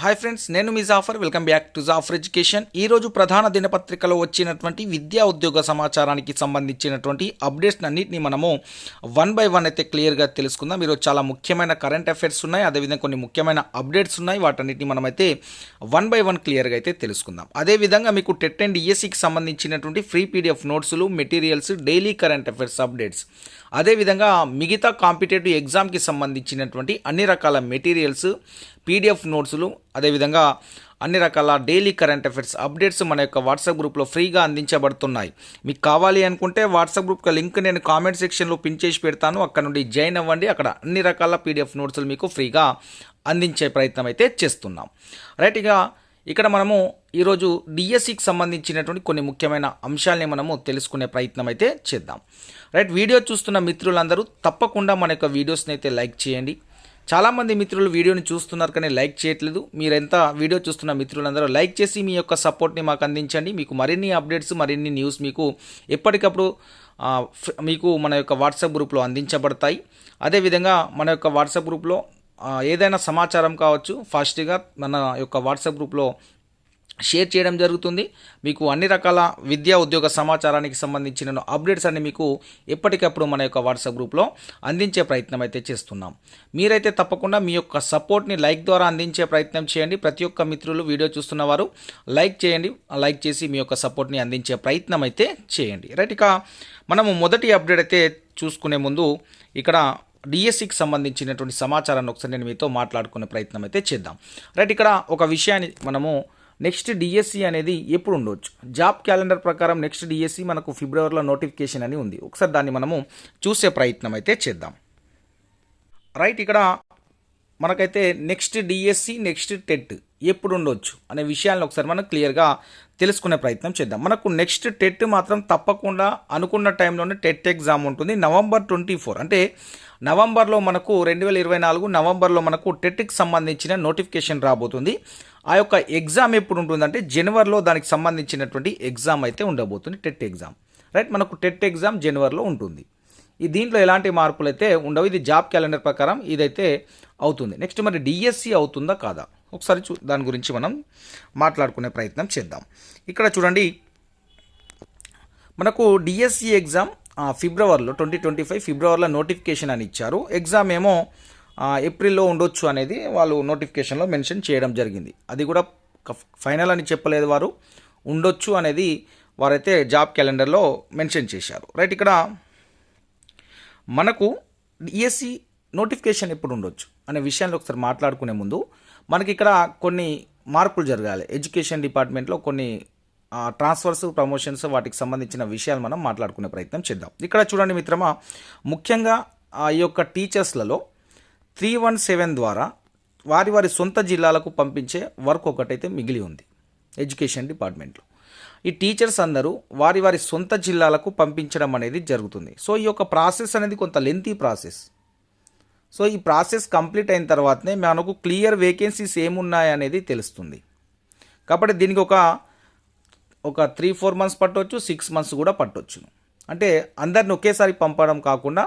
Hi friends నేను మీ Jafar welcome back to Jafar education ఈ రోజు ప్రధాన దినపత్రికలో వచ్చినటువంటి విద్యా ఉద్యోగ సమాచారానికి సంబంధించినటువంటి అప్డేట్స్ అన్నింటినీ మనము వన్ బై వన్ అయితే క్లియర్గా తెలుసుకుందాం. ఈరోజు చాలా ముఖ్యమైన కరెంట్ అఫైర్స్ ఉన్నాయి. అదేవిధంగా కొన్ని ముఖ్యమైన అప్డేట్స్ ఉన్నాయి. వాటన్నిటిని మనమైతే వన్ బై వన్ క్లియర్గా అయితే తెలుసుకుందాం. అదేవిధంగా మీకు టెట్ అండ్ ఈఎస్సికి సంబంధించినటువంటి ఫ్రీ పీడిఎఫ్ నోట్స్లు materials daily current affairs updates అదేవిధంగా మిగతా కాంపిటేటివ్ ఎగ్జామ్కి సంబంధించినటువంటి అన్ని రకాల మెటీరియల్స్ పీడిఎఫ్ నోట్స్లు అదేవిధంగా అన్ని రకాల డైలీ కరెంట్ అఫైర్స్ అప్డేట్స్ మన యొక్క వాట్సాప్ గ్రూప్లో ఫ్రీగా అందించబడుతున్నాయి. మీకు కావాలి అనుకుంటే వాట్సాప్ గ్రూప్కి లింక్ నేను కామెంట్ సెక్షన్లో పిన్ చేసి పెడతాను. అక్కడ నుండి జాయిన్ అవ్వండి. అక్కడ అన్ని రకాల పీడిఎఫ్ నోట్స్లు మీకు ఫ్రీగా అందించే ప్రయత్నం అయితే చేస్తున్నాం. రైట్ ఇక ఇక్కడ మనము ఈరోజు డిఎస్సికి సంబంధించినటువంటి కొన్ని ముఖ్యమైన అంశాలని మనము తెలుసుకునే ప్రయత్నం అయితే చేద్దాం. రైట్ వీడియో చూస్తున్న మిత్రులందరూ తప్పకుండా మన యొక్క వీడియోస్ని అయితే లైక్ చేయండి. చాలామంది మిత్రులు వీడియోని చూస్తున్నారు కానీ లైక్ చేయట్లేదు. మీరెంత వీడియో చూస్తున్న మిత్రులందరూ లైక్ చేసి మీ యొక్క సపోర్ట్ని మాకు అందించండి. మీకు మరిన్ని అప్డేట్స్ మరిన్ని న్యూస్ మీకు ఎప్పటికప్పుడు మీకు మన యొక్క వాట్సాప్ గ్రూప్లో అందించబడతాయి. అదేవిధంగా మన యొక్క వాట్సాప్ గ్రూప్లో ఏదైనా సమాచారం కావచ్చు ఫాస్ట్గా మన యొక్క వాట్సాప్ గ్రూప్లో షేర్ చేయడం జరుగుతుంది. మీకు అన్ని రకాల విద్యా ఉద్యోగ సమాచారానికి సంబంధించిన అప్డేట్స్ అన్ని మీకు ఎప్పటికప్పుడు మన యొక్క వాట్సాప్ గ్రూప్లో అందించే ప్రయత్నం అయితే చేస్తున్నాం. మీరైతే తప్పకుండా మీ యొక్క సపోర్ట్ని లైక్ ద్వారా అందించే ప్రయత్నం చేయండి. ప్రతి ఒక్క మిత్రులు వీడియో చూస్తున్న వారు లైక్ చేయండి. లైక్ చేసి మీ యొక్క సపోర్ట్ని అందించే ప్రయత్నం అయితే చేయండి. రైట్ ఇక మనము మొదటి అప్డేట్ అయితే చూసుకునే ముందు ఇక్కడ డిఎస్సికి సంబంధించినటువంటి సమాచారాన్ని ఒకసారి నేను మీతో మాట్లాడుకునే ప్రయత్నం అయితే చేద్దాం. రైట్ ఇక్కడ ఒక విషయాన్ని మనము నెక్స్ట్ డిఎస్సి అనేది ఎప్పుడు ఉండవచ్చు జాబ్ క్యాలెండర్ ప్రకారం నెక్స్ట్ డిఎస్సి మనకు ఫిబ్రవరిలో నోటిఫికేషన్ అని ఉంది. ఒకసారి దాన్ని మనము చూసే ప్రయత్నం అయితే చేద్దాం. రైట్ ఇక్కడ మనకైతే నెక్స్ట్ డిఎస్సి నెక్స్ట్ టెట్. ఎప్పుడు ఉండొచ్చు అనే విషయాలను ఒకసారి మనం క్లియర్గా తెలుసుకునే ప్రయత్నం చేద్దాం. మనకు నెక్స్ట్ టెట్ మాత్రం తప్పకుండా అనుకున్న టైంలోనే టెట్ ఎగ్జామ్ ఉంటుంది. నవంబర్ ట్వంటీ ఫోర్ అంటే నవంబర్లో మనకు రెండు వేల ఇరవై నాలుగు నవంబర్లో మనకు టెట్కి సంబంధించిన నోటిఫికేషన్ రాబోతుంది. ఆ యొక్క ఎగ్జామ్ ఎప్పుడు ఉంటుందంటే జనవరిలో దానికి సంబంధించినటువంటి ఎగ్జామ్ అయితే ఉండబోతుంది టెట్ ఎగ్జామ్. రైట్? మనకు టెట్ ఎగ్జామ్ జనవరిలో ఉంటుంది. ఈ దీంట్లో ఎలాంటి మార్పులు అయితే ఉండవు. ఇది జాబ్ క్యాలెండర్ ప్రకారం ఇదైతే అవుతుంది. నెక్స్ట్ మరి డిఎస్సి అవుతుందా కాదా? ఒకసారి చూ దాని గురించి మనం మాట్లాడుకునే ప్రయత్నం చేద్దాం. ఇక్కడ చూడండి మనకు డిఎస్సి ఎగ్జామ్ ఫిబ్రవరిలో ట్వంటీ ట్వంటీ ఫైవ్ ఫిబ్రవరిలో నోటిఫికేషన్ అని ఇచ్చారు. ఎగ్జామ్ ఏమో ఏప్రిల్లో ఉండొచ్చు అనేది వాళ్ళు నోటిఫికేషన్లో మెన్షన్ చేయడం జరిగింది. అది కూడా ఫైనల్ అని చెప్పలేదు వారు. ఉండొచ్చు అనేది వారైతే జాబ్ క్యాలెండర్లో మెన్షన్ చేశారు. రైట్ ఇక్కడ మనకు డిఎస్సి నోటిఫికేషన్ ఎప్పుడు ఉండొచ్చు అనే విషయాన్ని ఒకసారి మాట్లాడుకునే ముందు మనకి ఇక్కడ కొన్ని మార్పులు జరగాలి. ఎడ్యుకేషన్ డిపార్ట్మెంట్లో కొన్ని ట్రాన్స్ఫర్స్ ప్రమోషన్స్ వాటికి సంబంధించిన విషయాలు మనం మాట్లాడుకునే ప్రయత్నం చేద్దాం. ఇక్కడ చూడండి మిత్రమా ముఖ్యంగా ఆ ఈ యొక్క టీచర్స్లలో త్రీ వన్ సెవెన్ ద్వారా వారి వారి సొంత జిల్లాలకు పంపించే వర్క్ ఒకటైతే మిగిలి ఉంది ఎడ్యుకేషన్ డిపార్ట్మెంట్లో. ఈ టీచర్స్ అందరూ వారి వారి సొంత జిల్లాలకు పంపించడం అనేది జరుగుతుంది. సో ఈ యొక్క ప్రాసెస్ అనేది కొంత లెంతీ ప్రాసెస్. సో ఈ ప్రాసెస్ కంప్లీట్ అయిన తర్వాతనే మనకు క్లియర్ వేకెన్సీస్ ఏమున్నాయనేది తెలుస్తుంది. కాబట్టి దీనికి ఒక ఒక త్రీ ఫోర్ మంత్స్ పట్టవచ్చు సిక్స్ మంత్స్ కూడా పట్టవచ్చు అంటే అందరిని ఒకేసారి పంపడం కాకుండా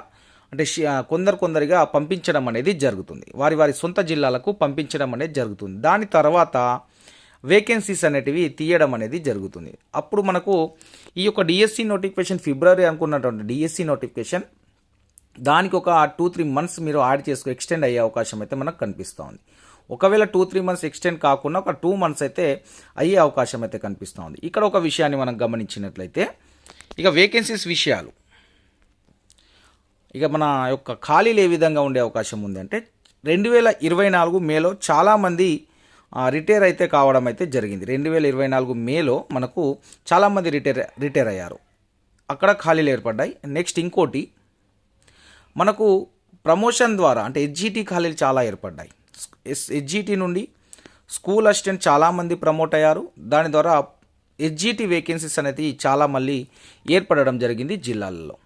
అంటే కొందరు కొందరిగా పంపించడం అనేది జరుగుతుంది. వారి వారి సొంత జిల్లాలకు పంపించడం అనేది జరుగుతుంది. దాని తర్వాత వేకెన్సీస్ అనేటివి తీయడం అనేది జరుగుతుంది. అప్పుడు మనకు ఈ యొక్క డిఎస్సి నోటిఫికేషన్ ఫిబ్రవరి అనుకున్నటువంటి డిఎస్సి నోటిఫికేషన్ దానికి ఒక టూ త్రీ మంత్స్ మీరు యాడ్ చేసుకో ఎక్స్టెండ్ అయ్యే అవకాశం అయితే మనకు కనిపిస్తూ ఉంది. ఒకవేళ టూ త్రీ మంత్స్ ఎక్స్టెండ్ కాకుండా ఒక టూ మంత్స్ అయితే అయ్యే అవకాశం అయితే కనిపిస్తూ ఉంది. ఇక్కడ ఒక విషయాన్ని మనం గమనించినట్లయితే ఇక వేకెన్సీస్ విషయాలు. ఇక మన యొక్క ఖాళీలు ఏ విధంగా ఉండే అవకాశం ఉంది అంటే రెండు వేల ఇరవై నాలుగు మేలో చాలామంది రిటైర్ అయితే కావడం అయితే జరిగింది. రెండు వేల ఇరవై నాలుగు మేలో మనకు చాలామంది రిటైర్ రిటైర్ అయ్యారు. అక్కడ ఖాళీలు ఏర్పడ్డాయి. నెక్స్ట్ ఇంకోటి మనకు ప్రమోషన్ ద్వారా అంటే హెచ్జిటి ఖాళీలు చాలా ఏర్పడ్డాయి. ఎస్ హెచ్జిటి నుండి స్కూల్ అసిస్టెంట్ చాలామంది ప్రమోట్ అయ్యారు. దాని ద్వారా హెచ్జిటి వేకెన్సీస్ అనేది చాలా మళ్ళీ ఏర్పడడం జరిగింది జిల్లాలలో.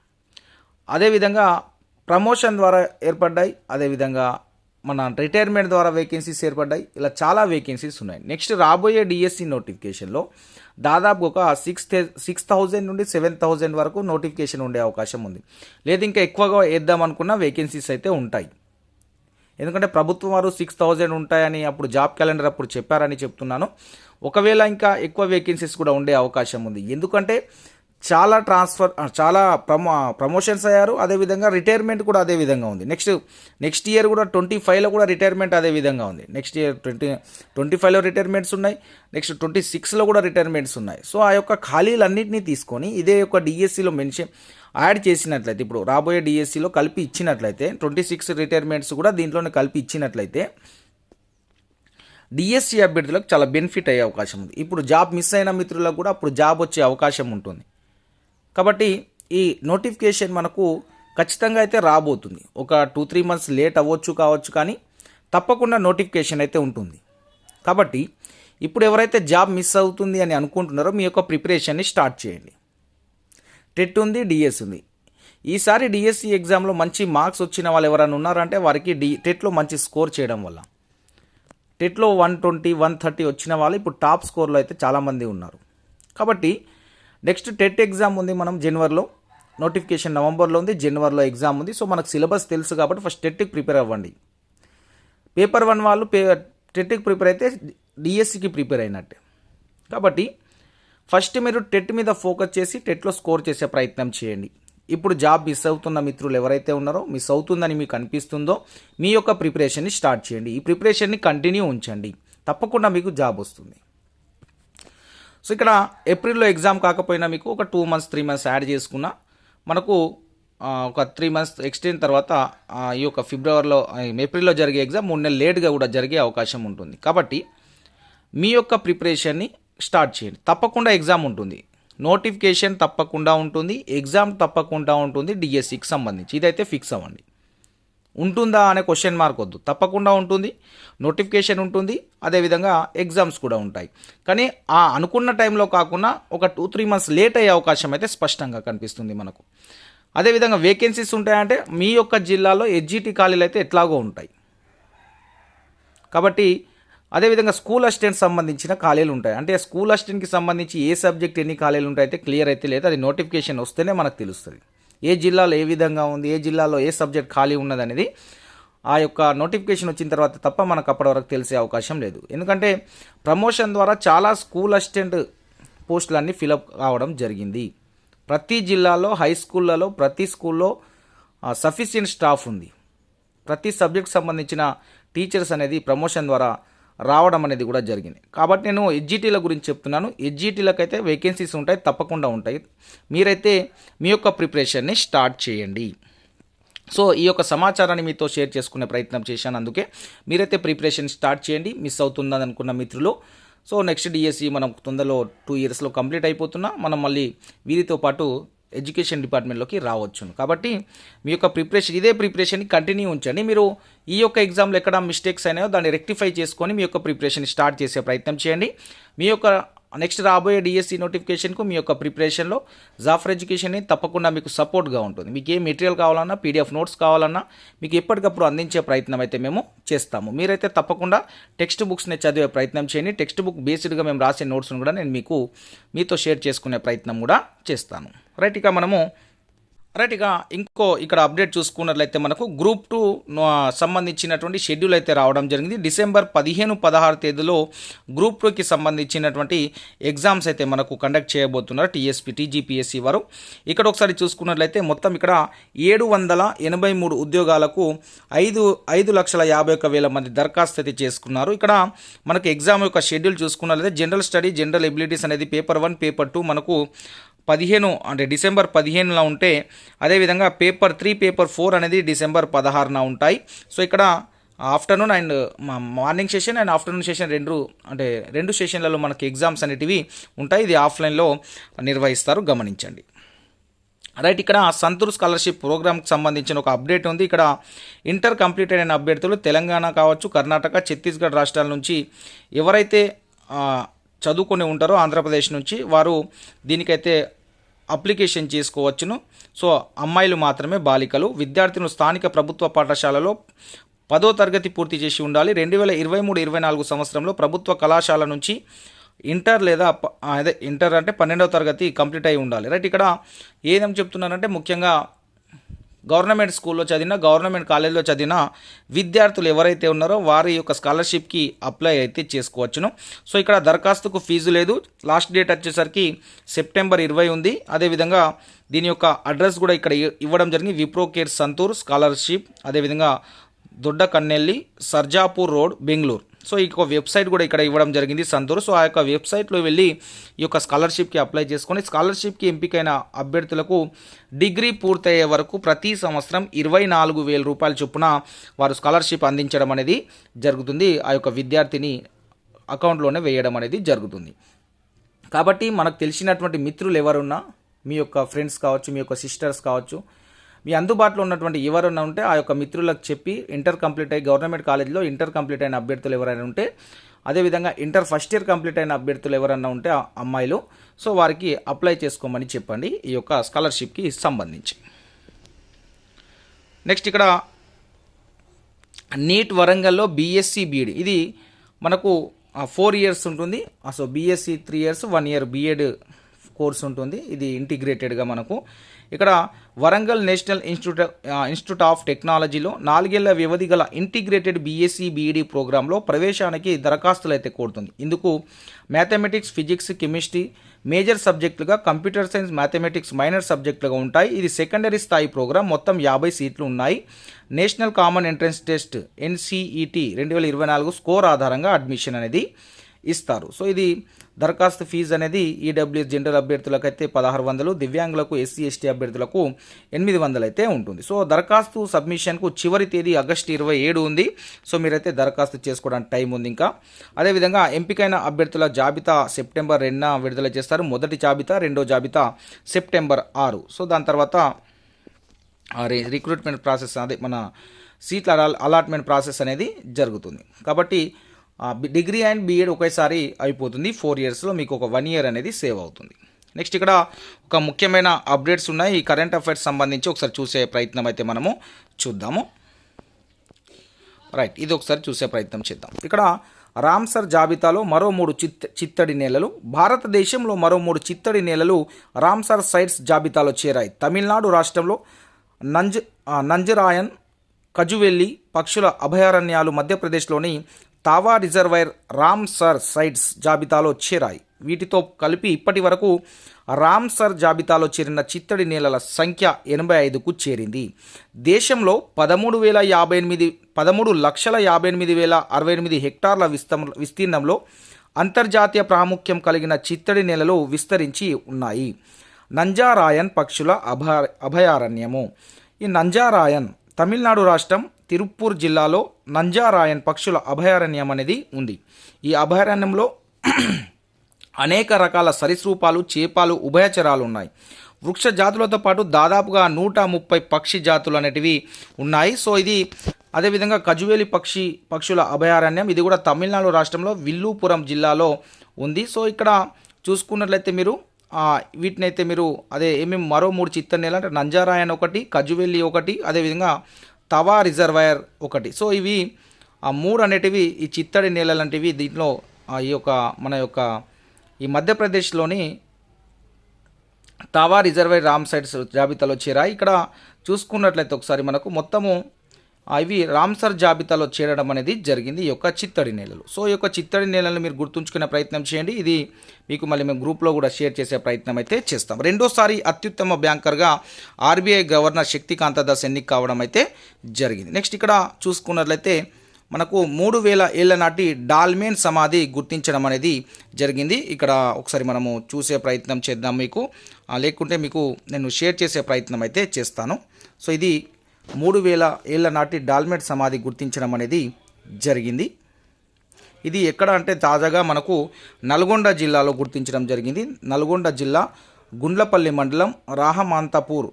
అదేవిధంగా ప్రమోషన్ ద్వారా ఏర్పడ్డాయి. అదేవిధంగా మన రిటైర్మెంట్ ద్వారా వేకెన్సీస్ ఏర్పడ్డాయి. ఇలా చాలా వేకెన్సీస్ ఉన్నాయి. నెక్స్ట్ రాబోయే డిఎస్సి నోటిఫికేషన్లో దాదాపు ఒక సిక్స్ సిక్స్ థౌజండ్ నుండి సెవెన్ థౌజండ్ వరకు నోటిఫికేషన్ ఉండే అవకాశం ఉంది. లేదు ఇంకా ఎక్కువగా వేద్దాం అనుకున్న వేకెన్సీస్ అయితే ఉంటాయి. ఎందుకంటే ప్రభుత్వం వారు సిక్స్ థౌజండ్ ఉంటాయని అప్పుడు జాబ్ క్యాలెండర్ అప్పుడు చెప్పారని చెప్తున్నాను. ఒకవేళ ఇంకా ఎక్కువ వేకెన్సీస్ కూడా ఉండే అవకాశం ఉంది. ఎందుకంటే చాలా ట్రాన్స్ఫర్ చాలా ప్రమో ప్రమోషన్స్ అయ్యారు. అదేవిధంగా రిటైర్మెంట్ కూడా అదే విధంగా ఉంది. నెక్స్ట్ నెక్స్ట్ ఇయర్ కూడా ట్వంటీ ఫైవ్లో కూడా రిటైర్మెంట్ అదే విధంగా ఉంది. నెక్స్ట్ ఇయర్ ట్వంటీ ట్వంటీ ఫైవ్లో రిటైర్మెంట్స్ ఉన్నాయి. నెక్స్ట్ ట్వంటీ సిక్స్లో కూడా రిటైర్మెంట్స్ ఉన్నాయి. సో ఆ యొక్క ఖాళీలన్నింటినీ తీసుకొని ఇదే యొక్క డిఎస్సిలో మెన్షన్ యాడ్ చేసినట్లయితే ఇప్పుడు రాబోయే డిఎస్సిలో కలిపి ఇచ్చినట్లయితే ట్వంటీ సిక్స్ రిటైర్మెంట్స్ కూడా దీంట్లోనే కలిపి ఇచ్చినట్లయితే డిఎస్సి అభ్యర్థులకు చాలా బెనిఫిట్ అయ్యే అవకాశం ఉంది. ఇప్పుడు జాబ్ మిస్ అయిన మిత్రులకు కూడా అప్పుడు జాబ్ వచ్చే అవకాశం ఉంటుంది. కాబట్టి ఈ నోటిఫికేషన్ మనకు ఖచ్చితంగా అయితే రాబోతుంది. ఒక టూ త్రీ మంత్స్ లేట్ అవ్వచ్చు కావచ్చు కానీ తప్పకుండా నోటిఫికేషన్ అయితే ఉంటుంది. కాబట్టి ఇప్పుడు ఎవరైతే జాబ్ మిస్ అవుతుంది అని అనుకుంటున్నారో మీ యొక్క ప్రిపరేషన్ని స్టార్ట్ చేయండి. టెట్ ఉంది డిఎస్ ఉంది. ఈసారి డిఎస్సి ఎగ్జామ్లో మంచి మార్క్స్ వచ్చిన వాళ్ళు ఎవరైనా ఉన్నారంటే వారికి డి టెట్లో మంచి స్కోర్ చేయడం వల్ల. టెట్లో వన్ ట్వంటీ వన్ థర్టీ వచ్చిన వాళ్ళు ఇప్పుడు టాప్ స్కోర్లో అయితే చాలామంది ఉన్నారు. కాబట్టి నెక్స్ట్ టెట్ ఎగ్జామ్ ఉంది మనం జనవరిలో. నోటిఫికేషన్ నవంబర్లో ఉంది జనవరిలో ఎగ్జామ్ ఉంది. సో మనకు సిలబస్ తెలుసు కాబట్టి ఫస్ట్ టెట్కి ప్రిపేర్ అవ్వండి. పేపర్ వన్ వాళ్ళు పే టెట్కి ప్రిపేర్ అయితే డిఎస్సికి ప్రిపేర్ అయినట్టే. కాబట్టి ఫస్ట్ మీరు టెట్ మీద ఫోకస్ చేసి టెట్లో స్కోర్ చేసే ప్రయత్నం చేయండి. ఇప్పుడు జాబ్ మిస్ అవుతున్న మిత్రులు ఎవరైతే ఉన్నారో మిస్ అవుతుందని మీకు అనిపిస్తుందో మీ యొక్క ప్రిపరేషన్ని స్టార్ట్ చేయండి. ఈ ప్రిపరేషన్ని కంటిన్యూ ఉంచండి. తప్పకుండా మీకు జాబ్ వస్తుంది. సో ఇక్కడ ఏప్రిల్లో ఎగ్జామ్ కాకపోయినా మీకు ఒక two months three months add చేసుకున్న మనకు ఒక త్రీ మంత్స్ ఎక్స్టెండ్ తర్వాత ఈ యొక్క ఫిబ్రవరిలో ఏప్రిల్లో జరిగే ఎగ్జామ్ మూడు నెలలు లేట్గా కూడా జరిగే అవకాశం ఉంటుంది. కాబట్టి మీ యొక్క ప్రిపరేషన్ని స్టార్ట్ చేయండి. తప్పకుండా ఎగ్జామ్ ఉంటుంది. నోటిఫికేషన్ తప్పకుండా ఉంటుంది. ఎగ్జామ్ తప్పకుండా ఉంటుంది. డిఎస్సికి సంబంధించి. ఇదైతే ఫిక్స్ అవ్వండి. ఉంటుందా అనే క్వశ్చన్ మార్క్ వద్దు. తప్పకుండా ఉంటుంది. నోటిఫికేషన్ ఉంటుంది. అదేవిధంగా ఎగ్జామ్స్ కూడా ఉంటాయి. కానీ ఆ అనుకున్న టైంలో కాకుండా ఒక టూ త్రీ మంత్స్ లేట్ అయ్యే అవకాశం అయితే స్పష్టంగా కనిపిస్తుంది మనకు. అదేవిధంగా వేకెన్సీస్ ఉంటాయంటే మీ యొక్క జిల్లాలో ఎడ్జిటి ఖాళీలు అయితే ఎట్లాగో ఉంటాయి. కాబట్టి అదేవిధంగా స్కూల్ అసిస్టెంట్ సంబంధించిన ఖాళీలు ఉంటాయి. అంటే స్కూల్ అసిస్టెంట్కి సంబంధించి ఏ సబ్జెక్ట్ ఎన్ని ఖాళీలు ఉంటాయి అయితే క్లియర్ అయితే లేదు. అది నోటిఫికేషన్ వస్తేనే మనకు తెలుస్తుంది. ఏ జిల్లాలో ఏ విధంగా ఉంది ఏ జిల్లాలో ఏ సబ్జెక్ట్ ఖాళీ ఉన్నదనేది ఆ యొక్క నోటిఫికేషన్ వచ్చిన తర్వాత తప్ప మనకు అప్పటి వరకు తెలిసే అవకాశం లేదు. ఎందుకంటే ప్రమోషన్ ద్వారా చాలా స్కూల్ అసిస్టెంట్ పోస్టులన్నీ ఫిలప్ కావడం జరిగింది. ప్రతి జిల్లాలో హై స్కూళ్ళలో ప్రతి స్కూల్లో సఫిషియెంట్ స్టాఫ్ ఉంది. ప్రతి సబ్జెక్ట్ సంబంధించిన టీచర్స్ అనేది ప్రమోషన్ ద్వారా రావడం అనేది కూడా జరిగింది. కాబట్టి నేను ఎడ్జిటీల గురించి చెప్తున్నాను. ఎడ్జిటీలకు అయితే వేకెన్సీస్ ఉంటాయి తప్పకుండా ఉంటాయి. మీరైతే మీ యొక్క ప్రిపరేషన్ని స్టార్ట్ చేయండి. సో ఈ యొక్క సమాచారాన్ని మీతో షేర్ చేసుకునే ప్రయత్నం చేశాను అందుకే మీరైతే ప్రిపరేషన్ స్టార్ట్ చేయండి. మిస్ అవుతుందని అనుకున్న మిత్రులు. సో నెక్స్ట్ డిఎస్సి మనం తొందరలో టూ ఇయర్స్లో కంప్లీట్ అయిపోతున్నా. మనం మళ్ళీ వీరితో పాటు ఎడ్యుకేషన్ డిపార్ట్మెంట్లోకి రావచ్చును. కాబట్టి మీ యొక్క ప్రిపరేషన్ ఇదే ప్రిపరేషన్ కంటిన్యూ ఉంచండి. మీరు ఈ యొక్క ఎగ్జామ్లో ఎక్కడ మిస్టేక్స్ అయినాయో దాన్ని రెక్టిఫై చేసుకొని మీ యొక్క ప్రిపరేషన్ స్టార్ట్ చేసే ప్రయత్నం చేయండి. మీ యొక్క నెక్స్ట్ రాబోయే డిఎస్సి నోటిఫికేషన్కు మీ యొక్క ప్రిపరేషన్లో జాఫర్ ఎడ్యుకేషన్ తప్పకుండా మీకు సపోర్ట్గా ఉంటుంది. మీకు ఏ మెటీరియల్ కావాలన్నా పీడిఎఫ్ నోట్స్ కావాలన్నా మీకు ఎప్పటికప్పుడు అందించే ప్రయత్నం అయితే మేము చేస్తాము. మీరైతే తప్పకుండా టెక్స్ట్ బుక్స్ని చదివే ప్రయత్నం చేయండి. టెక్స్ట్ బుక్ బేస్డ్గా మేము రాసే నోట్స్ను కూడా నేను మీకు మీతో షేర్ చేసుకునే ప్రయత్నం కూడా చేస్తాను. రైట్ ఇక మనము రైట్ ఇక ఇంకో ఇక్కడ అప్డేట్ చూసుకున్నట్లయితే మనకు గ్రూప్ టూ సంబంధించినటువంటి షెడ్యూల్ అయితే రావడం జరిగింది. డిసెంబర్ పదిహేను పదహారు తేదీలో గ్రూప్ టూకి సంబంధించినటువంటి ఎగ్జామ్స్ అయితే మనకు కండక్ట్ చేయబోతున్నారు టీఎస్పీ టీజీపీఎస్సీ వారు. ఇక్కడ ఒకసారి చూసుకున్నట్లయితే మొత్తం ఇక్కడ ఏడు వందల ఎనభై మూడు ఉద్యోగాలకు ఐదు ఐదు లక్షల యాభై ఒక్క వేల మంది దరఖాస్తు అయితే చేసుకున్నారు. ఇక్కడ మనకు ఎగ్జామ్ యొక్క షెడ్యూల్ చూసుకున్నట్లయితే జనరల్ స్టడీ జనరల్ ఎబిలిటీస్ అనేది పేపర్ వన్ పేపర్ టూ మనకు పదిహేను అంటే డిసెంబర్ పదిహేనున ఉంటే అదేవిధంగా పేపర్ త్రీ పేపర్ ఫోర్ అనేది డిసెంబర్ పదహారున ఉంటాయి. సో ఇక్కడ afternoon and morning session and afternoon session రెండు అంటే రెండు సెషన్లలో మనకి ఎగ్జామ్స్ అనేటివి ఉంటాయి. ఇది ఆఫ్లైన్లో నిర్వహిస్తారు. గమనించండి. రైట్ ఇక్కడ సంతూర్ స్కాలర్షిప్ ప్రోగ్రామ్కి సంబంధించిన ఒక అప్డేట్ ఉంది. ఇక్కడ ఇంటర్ కంప్లీటెడ్ అయిన అభ్యర్థులు తెలంగాణ కావచ్చు కర్ణాటక ఛత్తీస్గఢ్ రాష్ట్రాల నుంచి ఎవరైతే చదువుకొని ఉంటారో ఆంధ్రప్రదేశ్ నుంచి వారు దీనికైతే అప్లికేషన్ చేసుకోవచ్చును. సో అమ్మాయిలు మాత్రమే బాలికలు. విద్యార్థులు స్థానిక ప్రభుత్వ పాఠశాలలో పదో తరగతి పూర్తి చేసి ఉండాలి. రెండు వేల ఇరవై మూడు ఇరవై నాలుగు సంవత్సరంలో ప్రభుత్వ కళాశాల నుంచి ఇంటర్ లేదా ప- అదే ఇంటర్ అంటే పన్నెండవ తరగతి కంప్లీట్ అయి ఉండాలి. రైట్ ఇక్కడ ఏదేం చెప్తున్నారంటే ముఖ్యంగా గవర్నమెంట్ స్కూల్లో చదివిన గవర్నమెంట్ కాలేజీలో చదివిన విద్యార్థులు ఎవరైతే ఉన్నారో వారి యొక్క స్కాలర్షిప్కి అప్లై అయితే చేసుకోవచ్చును. సో ఇక్కడ దరఖాస్తుకు ఫీజు లేదు. లాస్ట్ డేట్ వచ్చేసరికి సెప్టెంబర్ ఇరవై ఉంది. అదేవిధంగా దీని యొక్క అడ్రస్ కూడా ఇక్కడ ఇవ్వడం జరిగింది. విప్రో కేర్ సంతూర్ స్కాలర్షిప్ అదేవిధంగా దొడ్డ కన్నెల్లి సర్జాపూర్ రోడ్ బెంగళూరు. సో ఈ యొక్క వెబ్సైట్ కూడా ఇక్కడ ఇవ్వడం జరిగింది సంతూర్. సో ఆ యొక్క వెబ్సైట్లో వెళ్ళి ఈ యొక్క స్కాలర్షిప్కి అప్లై చేసుకొని స్కాలర్షిప్కి ఎంపికైన అభ్యర్థులకు డిగ్రీ పూర్తయ్యే వరకు ప్రతి సంవత్సరం ఇరవై నాలుగు వేల రూపాయల చొప్పున వారు స్కాలర్షిప్ అందించడం అనేది జరుగుతుంది. ఆ యొక్క విద్యార్థిని అకౌంట్లోనే వేయడం అనేది జరుగుతుంది. కాబట్టి మనకు తెలిసినటువంటి మిత్రులు ఎవరున్నా మీ యొక్క ఫ్రెండ్స్ కావచ్చు మీ యొక్క సిస్టర్స్ కావచ్చు మీ అందుబాటులో ఉన్నటువంటి ఎవరైనా ఉంటే ఆ యొక్క మిత్రులకు చెప్పి ఇంటర్ కంప్లీట్ అయ్యి గవర్నమెంట్ కాలేజీలో ఇంటర్ కంప్లీట్ అయిన అభ్యర్థులు ఎవరైనా ఉంటే అదేవిధంగా ఇంటర్ ఫస్ట్ ఇయర్ కంప్లీట్ అయిన అభ్యర్థులు ఎవరైనా ఉంటే ఆ అమ్మాయిలు సో వారికి అప్లై చేసుకోమని చెప్పండి. ఈ యొక్క స్కాలర్షిప్కి సంబంధించి. నెక్స్ట్ ఇక్కడ నీట్ వరంగల్లో బీఎస్సీ బీఎడ్ ఇది మనకు ఫోర్ ఇయర్స్ ఉంటుంది. So BSc three years one year BEd course ఉంటుంది. ఇది ఇంటిగ్రేటెడ్గా మనకు ఇక్కడ Warangal national institute institute of టెక్నాలజీలో నాలుగేళ్ళ వ్యవధి గల ఇంటిగ్రేటెడ్ బీఎస్సీ బీఈడి ప్రోగ్రాంలో ప్రవేశానికి దరఖాస్తులు అయితే కోరుతుంది. ఇందుకు మ్యాథమెటిక్స్ ఫిజిక్స్ కెమిస్ట్రీ మేజర్ సబ్జెక్టులుగా కంప్యూటర్ సైన్స్ మ్యాథమెటిక్స్ మైనర్ సబ్జెక్టులుగా ఉంటాయి. ఇది సెకండరీ స్థాయి ప్రోగ్రాం. మొత్తం యాభై సీట్లు ఉన్నాయి. National common entrance test NCET రెండు వేల ఇరవై నాలుగు స్కోర్ ఆధారంగా అడ్మిషన్ అనేది. ఇస్తారు. సో ఇది దరఖాస్తు ఫీజు అనేది ఈడబ్ల్యూఎస్ జనరల్ అభ్యర్థులకు అయితే పదహారు వందలు దివ్యాంగులకు ఎస్సీ ఎస్టీ అభ్యర్థులకు ఎనిమిది వందలు అయితే ఉంటుంది. సో దరఖాస్తు సబ్మిషన్కు చివరి తేదీ ఆగస్టు ఇరవై ఏడు ఉంది. సో మీరైతే దరఖాస్తు చేసుకోవడానికి టైం ఉంది ఇంకా. అదేవిధంగా ఎంపికైన అభ్యర్థుల జాబితా సెప్టెంబర్ రెండున విడుదల చేస్తారు. మొదటి జాబితా రెండో జాబితా సెప్టెంబర్ ఆరు. సో దాని తర్వాత రిక్రూట్మెంట్ ప్రాసెస్ అదే మన సీట్ల అలాట్మెంట్ ప్రాసెస్ అనేది జరుగుతుంది. కాబట్టి డిగ్రీ అండ్ బీఎడ్ ఒకేసారి అయిపోతుంది. ఫోర్ ఇయర్స్లో మీకు ఒక వన్ ఇయర్ అనేది సేవ్ అవుతుంది. నెక్స్ట్ ఇక్కడ ఒక ముఖ్యమైన అప్డేట్స్ ఉన్నాయి. ఈ కరెంట్ అఫైర్స్ సంబంధించి ఒకసారి చూసే ప్రయత్నం అయితే మనము చూద్దాము. రైట్ ఇది ఒకసారి చూసే ప్రయత్నం చేద్దాం. ఇక్కడ రామ్సర్ జాబితాలో మరో మూడు చిత్త చిత్తడి నేలలు భారతదేశంలో మరో మూడు చిత్తడి నేలలు రామ్సర్ సైట్స్ జాబితాలో చేరాయి. తమిళనాడు రాష్ట్రంలో నంజ్ నంజరాయన్ కజువెల్లి పక్షుల అభయారణ్యాలు మధ్యప్రదేశ్లోని తావా రిజర్వైర్ రామ్సర్ సైట్స్ జాబితాలో చేరాయి. వీటితో కలిపి ఇప్పటి వరకు రామ్సర్ జాబితాలో చేరిన చిత్తడి నేలల సంఖ్య ఎనభై ఐదుకు చేరింది. దేశంలో పదమూడు వేల యాభై ఎనిమిది పదమూడు లక్షల యాభై ఎనిమిది వేల అరవై ఎనిమిది హెక్టార్ల విస్తమ విస్తీర్ణంలో అంతర్జాతీయ ప్రాముఖ్యం కలిగిన చిత్తడి నేలలు విస్తరించి ఉన్నాయి. నంజారాయన్ పక్షుల అభయ అభయారణ్యము. ఈ నంజారాయన్ తమిళనాడు రాష్ట్రం తిరుప్పూర్ జిల్లాలో నంజారాయన్ పక్షుల అభయారణ్యం అనేది ఉంది. ఈ అభయారణ్యంలో అనేక రకాల సరీసృపాలు చేపలు ఉభయచరాలు ఉన్నాయి. వృక్ష జాతులతో పాటు దాదాపుగా నూట ముప్పై పక్షి జాతులు అనేటివి ఉన్నాయి. సో ఇది అదేవిధంగా కజువేలి పక్షి పక్షుల అభయారణ్యం ఇది కూడా తమిళనాడు రాష్ట్రంలో విల్లుపురం జిల్లాలో ఉంది. సో ఇక్కడ చూసుకున్నట్లయితే మీరు వీటినైతే మీరు అదే ఏమేమి మరో మూడు చిత్తన్నీళ్ళు అంటే నంజారాయన్ ఒకటి కజువెల్లి ఒకటి అదేవిధంగా తవా రిజర్వాయర్ ఒకటి. సో ఇవి ఆ మూడు అనేటివి ఈ చిత్తడి నేలలు లాంటివి దీంట్లో ఈ యొక్క మన యొక్క ఈ మధ్యప్రదేశ్లోని తవా రిజర్వైర్ రామ్ సైట్స్ జాబితాలో చేరాయి. ఇక్కడ చూసుకున్నట్లయితే ఒకసారి మనకు మొత్తము ఇవి రామ్సర్ జాబితాలో చేరడం అనేది జరిగింది ఈ యొక్క చిత్తడి నేలలు. సో ఈ యొక్క చిత్తడి నేలలు మీరు గుర్తుంచుకునే ప్రయత్నం చేయండి. ఇది మీకు మళ్ళీ మేము గ్రూప్లో కూడా షేర్ చేసే ప్రయత్నం అయితే చేస్తాం. రెండోసారి అత్యుత్తమ బ్యాంకర్గా ఆర్బీఐ గవర్నర్ శక్తికాంత దాస్ ఎన్నిక కావడం అయితే జరిగింది. నెక్స్ట్ ఇక్కడ చూసుకున్నట్లయితే మనకు మూడు వేల ఏళ్ళ నాటి డాల్మేన్ సమాధి గుర్తించడం అనేది జరిగింది. ఇక్కడ ఒకసారి మనము చూసే ప్రయత్నం చేద్దాం మీకు. లేకుంటే మీకు నేను షేర్ చేసే ప్రయత్నం అయితే చేస్తాను. సో ఇది మూడు వేల ఏళ్ళ నాటి డాల్మెట్ సమాధి గుర్తించడం అనేది జరిగింది. ఇది ఎక్కడ అంటే తాజాగా మనకు నల్గొండ జిల్లాలో గుర్తించడం జరిగింది. నల్గొండ జిల్లా గుండ్లపల్లి మండలం రాహమాంతపూర్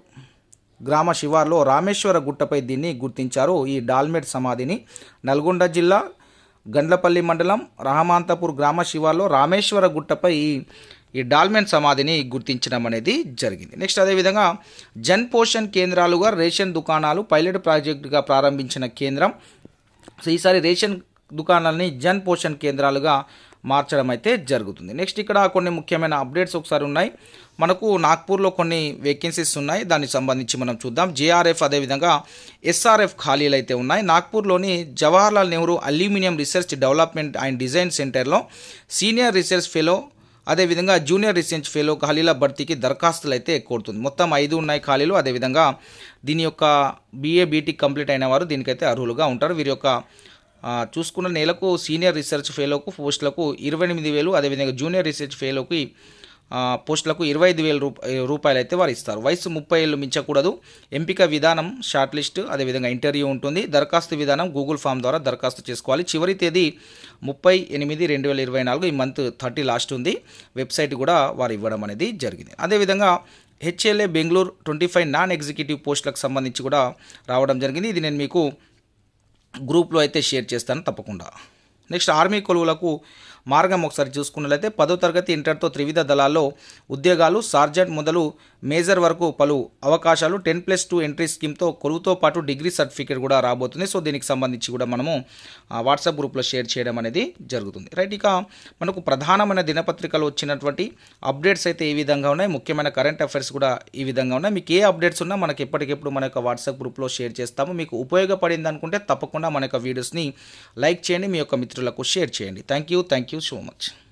గ్రామ శివార్లో రామేశ్వర గుట్టపై దీన్ని గుర్తించారు ఈ డాల్మెట్ సమాధిని. నల్గొండ జిల్లా గండ్లపల్లి మండలం రహమాంతపూర్ గ్రామ శివార్లో రామేశ్వర గుట్టపై ఈ ఈ డాల్మెన్ సమాధిని గుర్తించడం అనేది జరిగింది. నెక్స్ట్ అదేవిధంగా జన్ పోషన్ కేంద్రాలుగా రేషన్ దుకాణాలు పైలట్ ప్రాజెక్టుగా ప్రారంభించిన కేంద్రం సో ఈసారి రేషన్ దుకాణాలని జన్ పోషన్ కేంద్రాలుగా మార్చడం అయితే జరుగుతుంది. నెక్స్ట్ ఇక్కడ కొన్ని ముఖ్యమైన అప్డేట్స్ ఒకసారి ఉన్నాయి. మనకు నాగ్పూర్లో కొన్ని వేకెన్సీస్ ఉన్నాయి. దానికి సంబంధించి మనం చూద్దాం. జేఆర్ఎఫ్ అదేవిధంగా ఎస్ఆర్ఎఫ్ ఖాళీలు అయితే ఉన్నాయి. నాగ్పూర్లోని Jawaharlal Nehru aluminium research development and design సెంటర్లో సీనియర్ రీసెర్చ్ ఫెలో అదేవిధంగా జూనియర్ రీసెర్చ్ ఫెలో ఖాళీల భర్తీకి దరఖాస్తులు అయితే కోరుతుంది. మొత్తం ఐదు ఉన్నాయి ఖాళీలు. అదేవిధంగా దీని యొక్క బీఏ బీటీ కంప్లీట్ అయిన వారు దీనికైతే అర్హులుగా ఉంటారు. వీరి యొక్క చూసుకున్న నెలకు సీనియర్ రీసెర్చ్ ఫెలోకు పోస్టులకు ఇరవై ఎనిమిది వేలు. అదేవిధంగా జూనియర్ రీసెర్చ్ ఫెలోకి పోస్టులకు ఇరవై ఐదు వేల రూపాయలు అయితే వారు ఇస్తారు. వయసు ముప్పై ఏళ్ళు మించకూడదు. ఎంపిక విధానం షార్ట్ లిస్ట్ అదేవిధంగా ఇంటర్వ్యూ ఉంటుంది. దరఖాస్తు విధానం గూగుల్ ఫామ్ ద్వారా దరఖాస్తు చేసుకోవాలి. చివరి తేదీ ముప్పై ఎనిమిది రెండు వేల ఇరవై నాలుగు ఈ మంత్ థర్టీ లాస్ట్ ఉంది. వెబ్సైట్ కూడా వారు ఇవ్వడం అనేది జరిగింది. అదేవిధంగా HAL Bengaluru twenty five non executive పోస్టులకు సంబంధించి కూడా రావడం జరిగింది. ఇది నేను మీకు గ్రూప్లో అయితే షేర్ చేస్తాను తప్పకుండా. నెక్స్ట్ ఆర్మీ కొలువులకు మార్గం ఒకసారి చూసుకున్నట్లయితే పదో తరగతి ఇంటర్తో త్రివిధ దళాల్లో ఉద్యోగాలు సార్జెంట్ మొదలు మేజర్ వరకు పలు అవకాశాలు టెన్ ప్లస్ టూ ఎంట్రీ స్కీమ్తో కొలువుతో పాటు డిగ్రీ సర్టిఫికేట్ కూడా రాబోతుంది. సో దీనికి సంబంధించి కూడా మనము ఆ, వాట్సాప్ గ్రూప్లో షేర్ చేయడం అనేది జరుగుతుంది. రైట్ ఇక మనకు ప్రధానమైన దినపత్రికలు వచ్చినటువంటి అప్డేట్స్ అయితే ఈ విధంగా ఉన్నాయి. ముఖ్యమైన కరెంట్ అఫైర్స్ కూడా ఈ విధంగా ఉన్నాయి. మీకు ఏ అప్డేట్స్ ఉన్నా మనకి ఎప్పటికెప్పుడు మన యొక్క వాట్సాప్ గ్రూప్లో షేర్ చేస్తాము. మీకు ఉపయోగపడింది అనుకుంటే తప్పకుండా మన యొక్క వీడియోస్ని లైక్ చేయండి. మీ యొక్క మిత్రులకు షేర్ చేయండి. Thank you. Thank you so much.